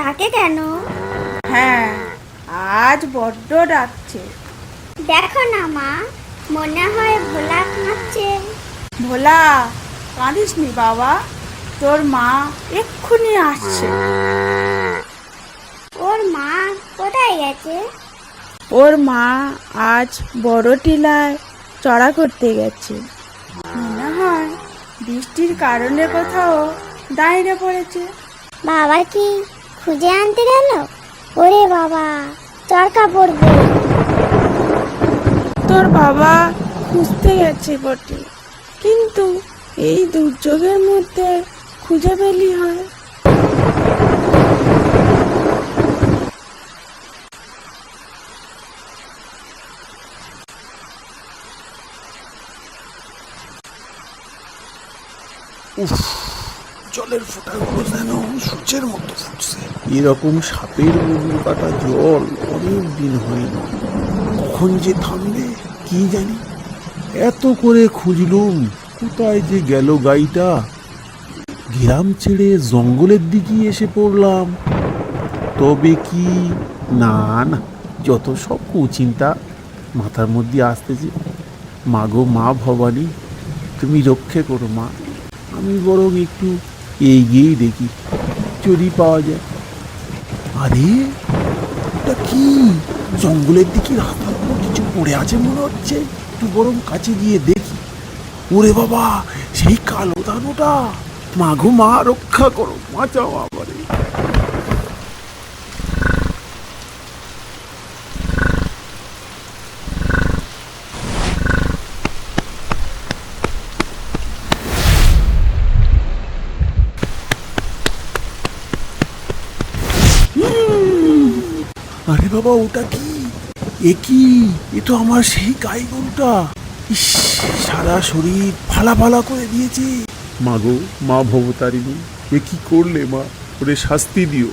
ডাকে কেন? হ্যাঁ আজ বড্ড ডাকছে। দেখো না মা মনে হয় ভোলা কাঁদছে ভোলা কাঁদিস নি বাবা? তোর মা এক্ষুনি আসছে। ওর মা কোথায় গেছে? ওর মা আজ বড় টিলায় চড়া করতে গেছে। মনে হয় বৃষ্টির কারণে কোথাও দাঁড়িয়ে পড়েছে। বাবা কি খুঁজে আনতে গেল? ওরে বাবা চরকা পড়বে। তোর বাবা খুঁজতে গেছে বটে কিন্তু এই দুর্যোগের মধ্যে খুঁজে পেলি হয়। উফ জলের ফোঁটাগুলো যেন সূর্যের মতো ফুটছে। এরকম সাপের বুবুর কাটা জল অনেক দিন হয়নি কখন যে থামবে, কি জানি? এত করে খুঁজলুম, কোথায় যে গেল গাইটা? গ্রাম ছেড়ে জঙ্গলের দিকে এসে পড়লাম। তবে কি? না না, যত সব কুচিন্তা। মাথার মধ্যে আসতেছে মা গো মা ভবানী, তুমি রক্ষে করো মা। আমি বরং একটু এগিয়েই দেখি যদি পাওয়া যায়। আরে কি? জঙ্গলের দিকে রাস্তার উপর কিছু পড়ে আছে মনে হচ্ছে। একটু বরং কাছে গিয়ে দেখি। ওরে বাবা, সেই কালো দানোটা। মাঘো মা রক্ষা করো, বাঁচাও আমারে আরে বাবা, ওটা কি? এ কি? এ তো আমার সেই গাই গরুটা। ইস, সারা শরীর ফালা ফালা করে দিয়েছে। মা গো, মা ভবতারিণী, এ কি করলে মা? ওরে শাস্তি দিও।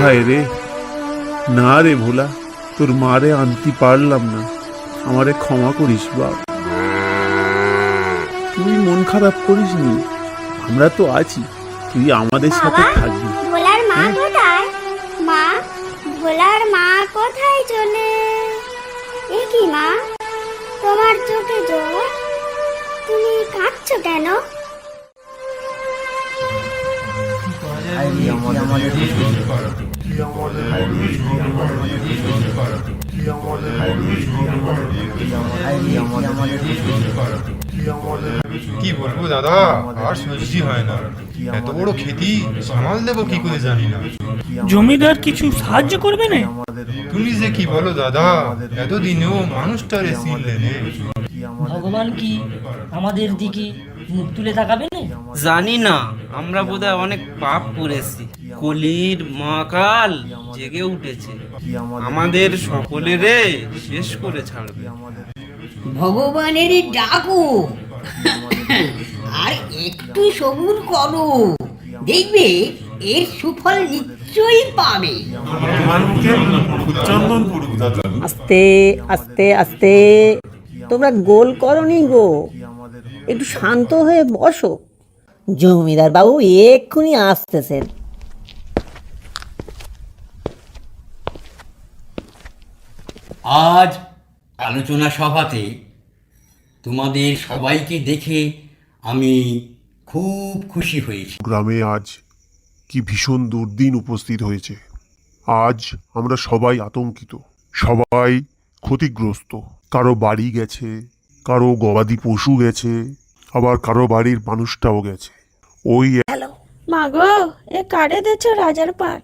হায় রে। না রে ভোলা, তোর মারে আনতে পারলাম না। আমারে ক্ষমা করিস বাপ। তুই মন খারাপ করিস নি। আমরা তো আছি তুই আমাদের সাথে থাকবি। ভোলার মা হ্যাঁ? কোথায়? মা ভোলার মা কোথায় চলে? এ কি মা? তোমার চোখে জল? তুমি কাঁদছো কেন? কি বলব দাদা? আর সহ্যই হয় না। এত বড় খেতি সামাল দেবো কি করে জানি না। জমিদার কিছু সাহায্য করবে না? তুমি যে কি বলো দাদা? এতদিনেও মানুষটারে চিনলে নে ভগবান কি আমাদের দিকে মুখ তুলে তাকাবে না? জানি না। আমরা বোধহয় অনেক পাপ করেছি। কলির মহাকাল জেগে উঠেছে। আমাদের সকলেরে শেষ করে ছাড়বে। ভগবানের ডাকো। আর একটু সবুর করো। দেখবে এর সুফল নিশ্চয়ই পাবে। আস্তে আস্তে আস্তে। তোমরা গোল করনি গো। একটু শান্ত হয়ে বসো। জমিদার বাবু এক্ষুনি আসতেছেন। আজ আলোচনা সভাতে তোমাদের সবাইকে দেখে আমি খুব খুশি হয়েছি। গ্রামে আজ কি ভীষণ দুর্দিন উপস্থিত হয়েছে। আজ আমরা সবাই আতঙ্কিত। সবাই ক্ষতিগ্রস্ত। কারও বাড়ি গেছে কারও গবাদি পশু গেছে আবার কারও বাড়ির মানুষটাও গেছে। ওই মা গো এ কাড়ে দিয়েছ রাজার পাট?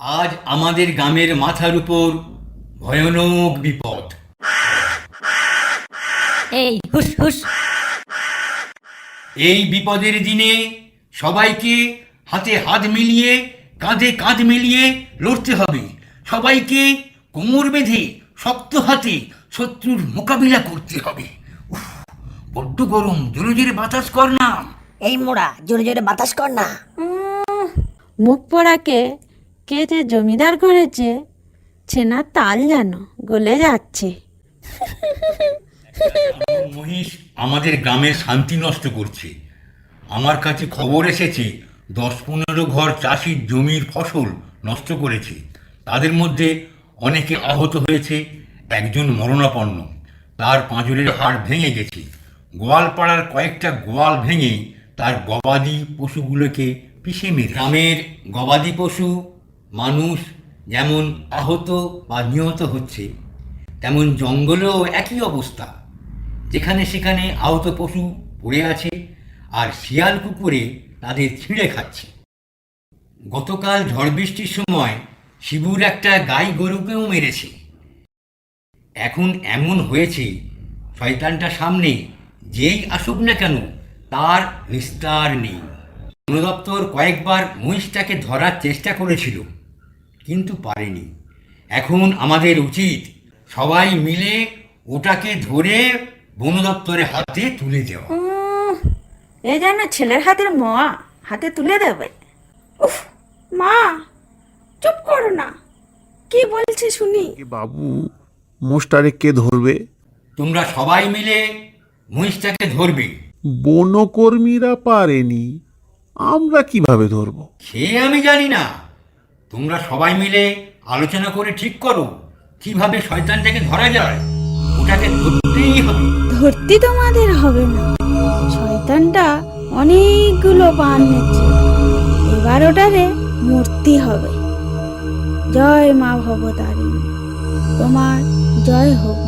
আজ আমাদের গ্রামের মাথার উপর ভয়ানক বিপদ। এই হুস হুস এই বিপদের দিনে সবাইকে হাতে হাত মিলিয়ে কাঁধে কাঁধ মিলিয়ে লড়তে হবে। সবাইকে কোমর বেঁধে শক্ত হাতে শত্রুর মোকাবিলা করতে হবে। বড্ড গরম জোরে জোরে বাতাস কর না। এই মোড়া জোরে জোরে বাতাস কর না। মুখ পোড়াকে কে যে জমিদার করেছে ছেনা তাল যেন গলে যাচ্ছে। মহিষ আমাদের গ্রামের শান্তি নষ্ট করছে। আমার কাছে খবর এসেছে দশ পনেরো ঘর চাষির জমির ফসল নষ্ট করেছে। তাদের মধ্যে অনেকে আহত হয়েছে একজন মরণাপন্ন। তার পাঁজরের হাড় ভেঙে গেছে। গোয়ালপাড়ার কয়েকটা গোয়াল ভেঙে তার গবাদি পশুগুলোকে পিষে মেরে। গ্রামের গবাদি পশু মানুষ যেমন আহত বা নিহত হচ্ছে, তেমন জঙ্গলেও একই অবস্থা। যেখানে সেখানে আহত পশু পড়ে আছে আর শিয়াল কুকুরে তাদের ছিঁড়ে খাচ্ছে। গতকাল ঝড় বৃষ্টির সময় শিবুর একটা গাই গরুকেও মেরেছে। এখন এমন হয়েছে, শয়তানটা সামনে যেই আসুক না কেন তার নিস্তার নেই। বন দপ্তর কয়েকবার মহিষটাকে ধরার চেষ্টা করেছিল কিন্তু পারেনি। এখন আমাদের উচিত সবাই মিলে ওটাকে ধরে বন দপ্তরের হাতে তুলে দেওয়া। এ যেন ছেলের হাতের মোয়া হাতে তুলে দেবে। উফ মা চুপ করো না। কি বলছে শুনি? বাবু মোষটারে কে ধরবে? তোমরা সবাই মিলে মহিষটাকে ধরবে। বনকর্মীরা পারেনি আমরা কীভাবে ধরবো? সে আমি জানি না। তোমরা সবাই মিলে আলোচনা করে ঠিক করো কীভাবে শয়তানটাকে ধরা যায়। ওটাকে ধরতেই হবে। ধরতে তোমাদের হবে না। শয়তানটা অনেকগুলো পান নিচ্ছে। এবার ওটারে মূর্তি হবে। জয় মা ভবতারিণী। তোমার জয় হোক।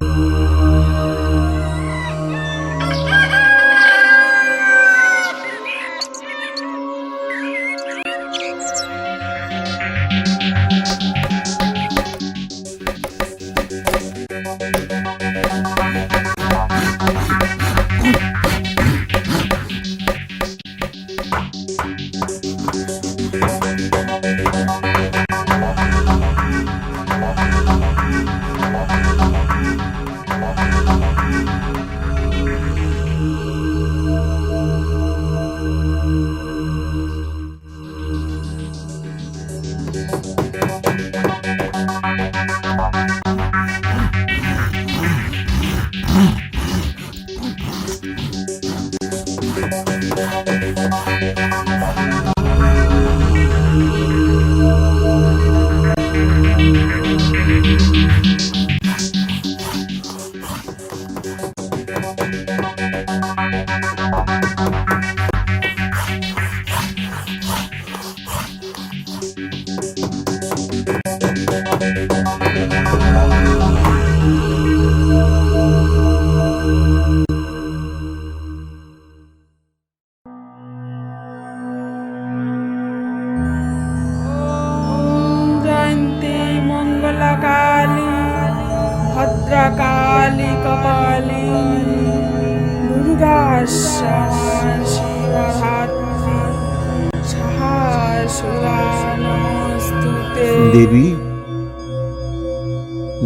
কালী কপালী দুর্গা সাহাসুরানস্তুতে। দেবী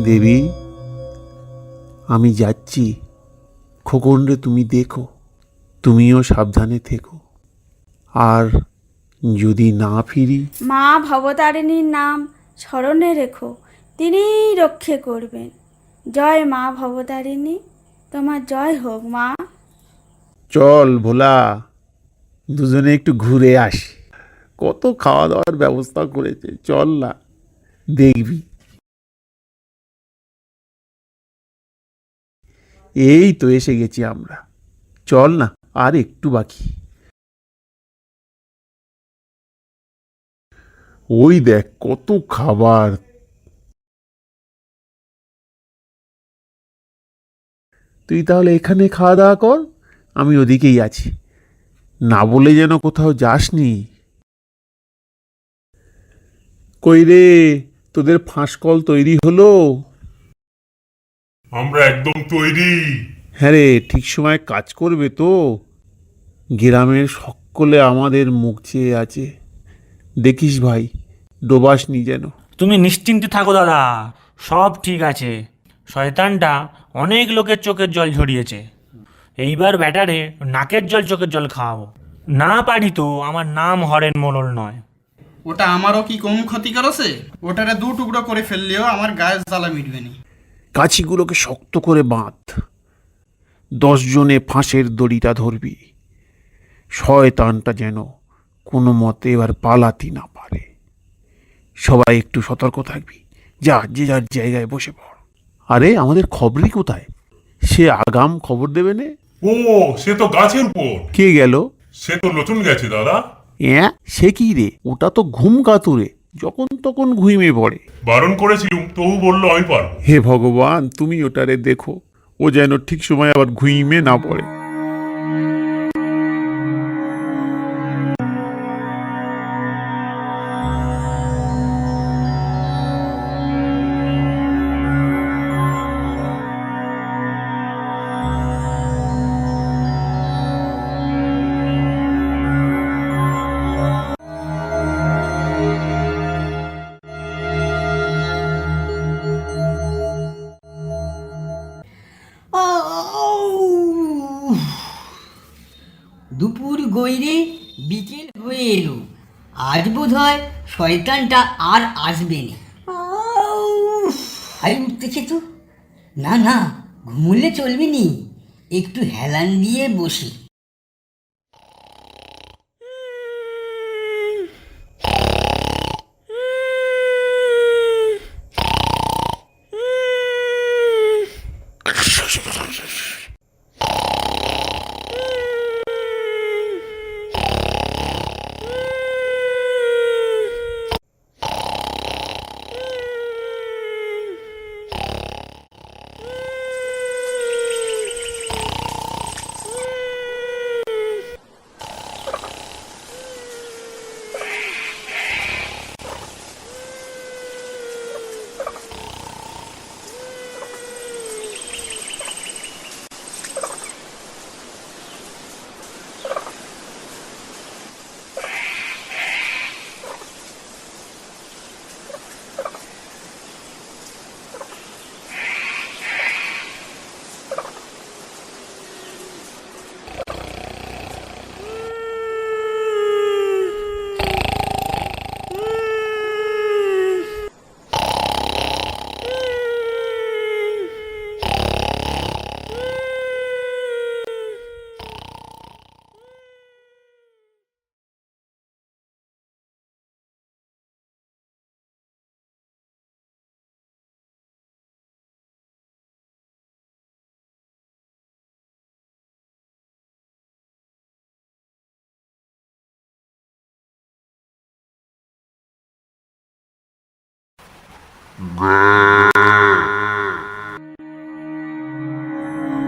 দেবী আমি যাচ্ছি। খোকনরে তুমি দেখো তুমিও সাবধানে থেকো। আর যদি না ফিরি? মা ভবতারিণীর নাম স্মরণে রেখো তিনিই রক্ষে করবেন। জয় মা ভবতারিণী, তোমার জয় হোক মা। চল ভোলা, দুজনে একটু ঘুরে আসি। কত খাওয়া দাওয়ার ব্যবস্থা করেছে, চল না, দেখবি। এই তো এসে গেছি আমরা। চল না, আর একটু বাকি। ওই দেখ, কত খাবার তুই তাহলে এখানে খাওয়া দাওয়া কর আমি ওদিকেই আছি। না বলে যেন কোথাও যাসনি। কই রে তোদের ফাঁসকল তৈরি হলো? আমরা একদম তৈরি। হ্যাঁ রে ঠিক সময় কাজ করবে তো। গ্রামের সকলে আমাদের মুখ চেয়ে আছে। দেখিস ভাই ডোবাসনি যেন। তুমি নিশ্চিন্তে থাকো দাদা সব ঠিক আছে। শয়তানটা অনেক লোকের চোখের জল ঝরিয়েছে। এইবার ব্যাটারে নাকের জল চোখের জল খাওয়াবো। না পারি তো আমার নাম হরেন মোড়ল নয়। ওটা আমারও কি কম ক্ষতি করেছে? ওটারে দু টুকরো করে ফেললেও আমার গায়ের জ্বালা মিটবে না। কাছিগুলোকে শক্ত করে বাঁধ। দশজনে ফাঁসের দড়িটা ধরবি। শয়তানটা যেন কোনো মতে এবার পালাতি না পারে। সবাই একটু সতর্ক থাকবি। যা যে যার জায়গায় বসে পড়। আরে আমাদের খবরই কোথায়? সে আগাম খবর দেবে নে। ও সে তো গাছের উপর। কে গেল? সে তো নতুন গেছে দাদা। অ্যাঁ সে কি রে? ওটা তো ঘুম কাতুরে যখন তখন ঘুমিয়ে পড়ে। বারণ করেছিলুম তবু বলল আমি পারব হে ভগবান তুমি ওটারে দেখো। ও যেন ঠিক সময় আবার ঘুইমে না পড়ে। গইরে বিকেল হয়ে এলো। আজ বোধ হয় শয়তানটা আর আসবে না। আরে উঠতেছে তো। না না, ঘুমুলে চলবে নি। একটু হেলান দিয়ে বসি।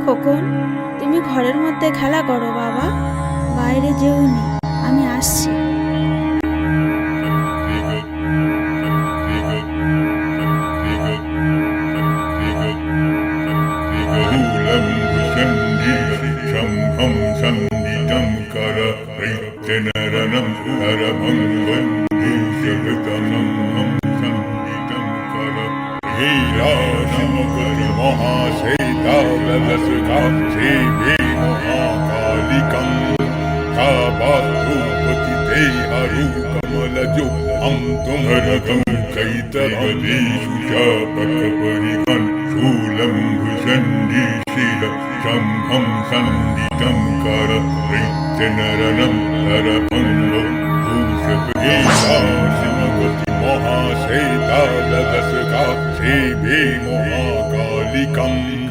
খোকন তুমি ঘরের মধ্যে খেলা করো বাবা। বাইরে যেও নি। আমি আসছি। मलजो हं कुमरकं चैतन्यषु च परपरिपन् शूलं विषन्धिरं सङ्गीतं करत्रैत्यनरं हरपं वं पूषपदे महाशेता लसदाक्षेभे महाकालिकम्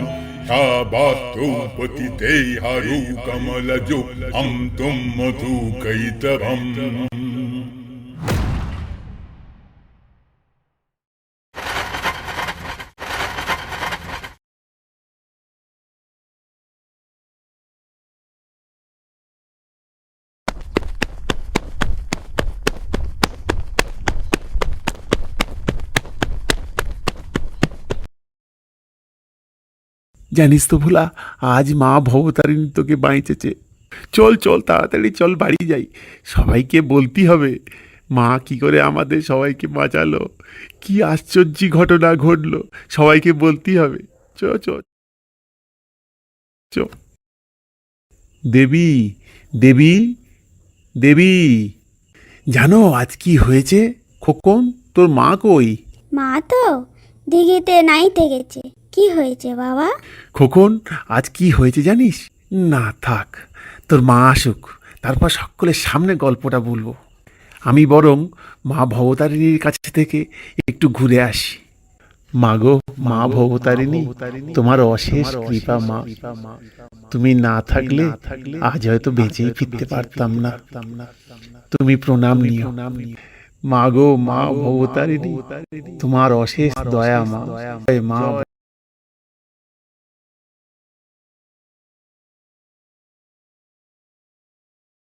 शाबास्तुपति ते हरु कमलजो हम तुम मधु জানিস তো ভোলা, আজ মা ভবতারিণী তোকে বাঁচেছে চল চল, তাড়াতাড়ি চল, বাড়ি যাই। সবাইকে বলতে হবে। মা কি করে আমাদের সবাইকে বাঁচালো? কি আশ্চর্য ঘটনা ঘটলো? সবাইকে বলতে হবে। চ চ চ। দেবী দেবী দেবী, জানো আজ কি হয়েছে? খোকন, তোর মা কই? মা তো দিঘিতে নাইতে গেছে কি হয়েছে, বাবা? খোকন, আজ কি হয়েছে জানিস? না, থাক, তোর মা আসুক, তারপর সকলের সামনে গল্পটা বলব। আমি বরং মা ভবতারিণীর কাছে থেকে একটু ঘুরে আসি। মা গো মা ভবতারিণী, তোমার অশেষ কৃপা মা। তুমি না থাকলে আজ হয়তো বেঁচেই ফিরতে পারতাম না। তুমি প্রণাম নিও। মা গো মা ভবতারিণী, তোমার অশেষ দয়া মা। মা